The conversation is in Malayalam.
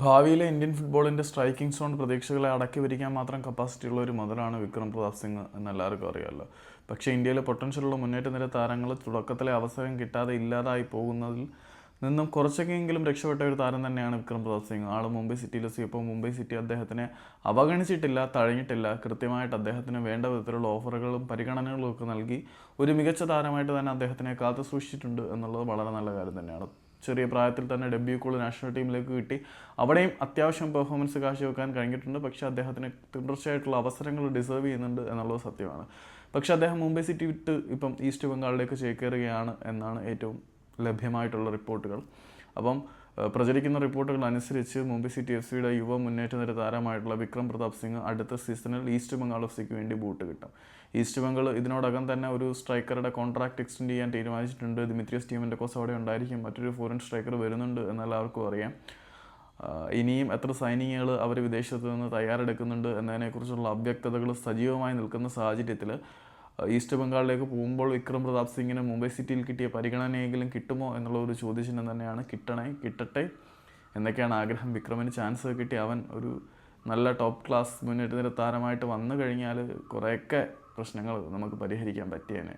ഭാവിയിലെ ഇന്ത്യൻ ഫുട്ബോളിന്റെ സ്ട്രൈക്കിംഗ് സോൺ പ്രതീക്ഷകളെ അടക്കി വരിക്കാൻ മാത്രം കപ്പാസിറ്റി ഉള്ള ഒരു മുതലാണ് വിക്രം പ്രതാപ് സിംഗ് എന്ന് എല്ലാവർക്കും അറിയാമല്ലോ. പക്ഷേ ഇന്ത്യയിലെ പൊട്ടൻഷ്യലുള്ള മുന്നേറ്റ നിര താരങ്ങൾ തുടക്കത്തിലെ അവസരം കിട്ടാതെ ഇല്ലാതായി പോകുന്നതിൽ നിന്നും കുറച്ചൊക്കെയെങ്കിലും രക്ഷപ്പെട്ട ഒരു താരം തന്നെയാണ് വിക്രം പ്രതാപ് സിംഗ്. ആൾ മുംബൈ സിറ്റിയിൽ എത്തിയപ്പോൾ മുംബൈ സിറ്റി അദ്ദേഹത്തിനെ അവഗണിച്ചിട്ടില്ല തഴഞ്ഞിട്ടില്ല. കൃത്യമായിട്ട് അദ്ദേഹത്തിന് വേണ്ട വിധത്തിലുള്ള ഓഫറുകളും പരിഗണനകളും ഒക്കെ നൽകി ഒരു മികച്ച താരമായിട്ട് തന്നെ അദ്ദേഹത്തിനെ കാത്തു സൂക്ഷിച്ചിട്ടുണ്ട് എന്നുള്ളത് വളരെ നല്ല കാര്യം തന്നെയാണ്. ചെറിയ പ്രായത്തിൽ തന്നെ ഡെബ്യൂ കോൾ നാഷണൽ ടീമിലേക്ക് കിട്ടി. അവിടെയും അത്യാവശ്യം പെർഫോമൻസ് കാഴ്ചവെക്കാൻ കഴിഞ്ഞിട്ടുണ്ട്. പക്ഷേ അദ്ദേഹത്തിന് തുടർച്ചയായിട്ടുള്ള അവസരങ്ങൾ ഡിസേർവ് ചെയ്യുന്നുണ്ട് എന്നുള്ളത് സത്യമാണ്. പക്ഷേ അദ്ദേഹം മുംബൈ സിറ്റി വിട്ട് ഇപ്പം ഈസ്റ്റ് ബംഗാളിലേക്ക് ചേക്കേറുകയാണ് എന്നാണ് ഏറ്റവും ലഭ്യമായിട്ടുള്ള റിപ്പോർട്ടുകൾ അപ്പം പ്രചരിക്കുന്ന റിപ്പോർട്ടുകൾ അനുസരിച്ച് മുംബൈ സിറ്റി എഫ് സിയുടെ യുവ മുന്നേറ്റ നിര താരമായിട്ടുള്ള വിക്രം പ്രതാപ് സിംഗ് അടുത്ത സീസണിൽ ഈസ്റ്റ് ബംഗാൾ എഫ് സിക്ക് വേണ്ടി ബൂട്ട് കിട്ടും. ഈസ്റ്റ് ബംഗാൾ ഇതിനോടകം തന്നെ ഒരു സ്ട്രൈക്കറുടെ കോൺട്രാക്ട് എക്സ്റ്റെൻഡ് ചെയ്യാൻ തീരുമാനിച്ചിട്ടുണ്ട്. ദിമിത്രിയസ് ടീമിന്റെ കോസ് അവിടെ ഉണ്ടായിരിക്കും. മറ്റൊരു ഫോറിൻ സ്ട്രൈക്കർ വരുന്നുണ്ട് എന്നെല്ലാവർക്കും അറിയാം. ഇനിയും എത്ര സൈനികങ്ങൾ അവർ വിദേശത്ത് നിന്ന് തയ്യാറെടുക്കുന്നുണ്ട് എന്നതിനെക്കുറിച്ചുള്ള അവ്യക്തതകൾ സജീവമായി നിൽക്കുന്ന സാഹചര്യത്തിൽ ഈസ്റ്റ് ബംഗാളിലേക്ക് പോകുമ്പോൾ വിക്രം പ്രതാപ് സിംഗിന് മുംബൈ സിറ്റിയിൽ കിട്ടിയ പരിഗണനയെങ്കിലും കിട്ടുമോ എന്നുള്ള ഒരു ചോദ്യചിഹ്നം തന്നെയാണ് കിട്ടണേ കിട്ടട്ടെ എന്നൊക്കെയാണ് ആഗ്രഹം. വിക്രമിന് ചാൻസ് കിട്ടി. അവൻ ഒരു നല്ല ടോപ്പ് ക്ലാസ് മുന്നേറ്റ താരമായിട്ട് വന്നു കഴിഞ്ഞാൽ കുറേയൊക്കെ പ്രശ്നങ്ങൾ നമുക്ക് പരിഹരിക്കാൻ പറ്റിയേനെ.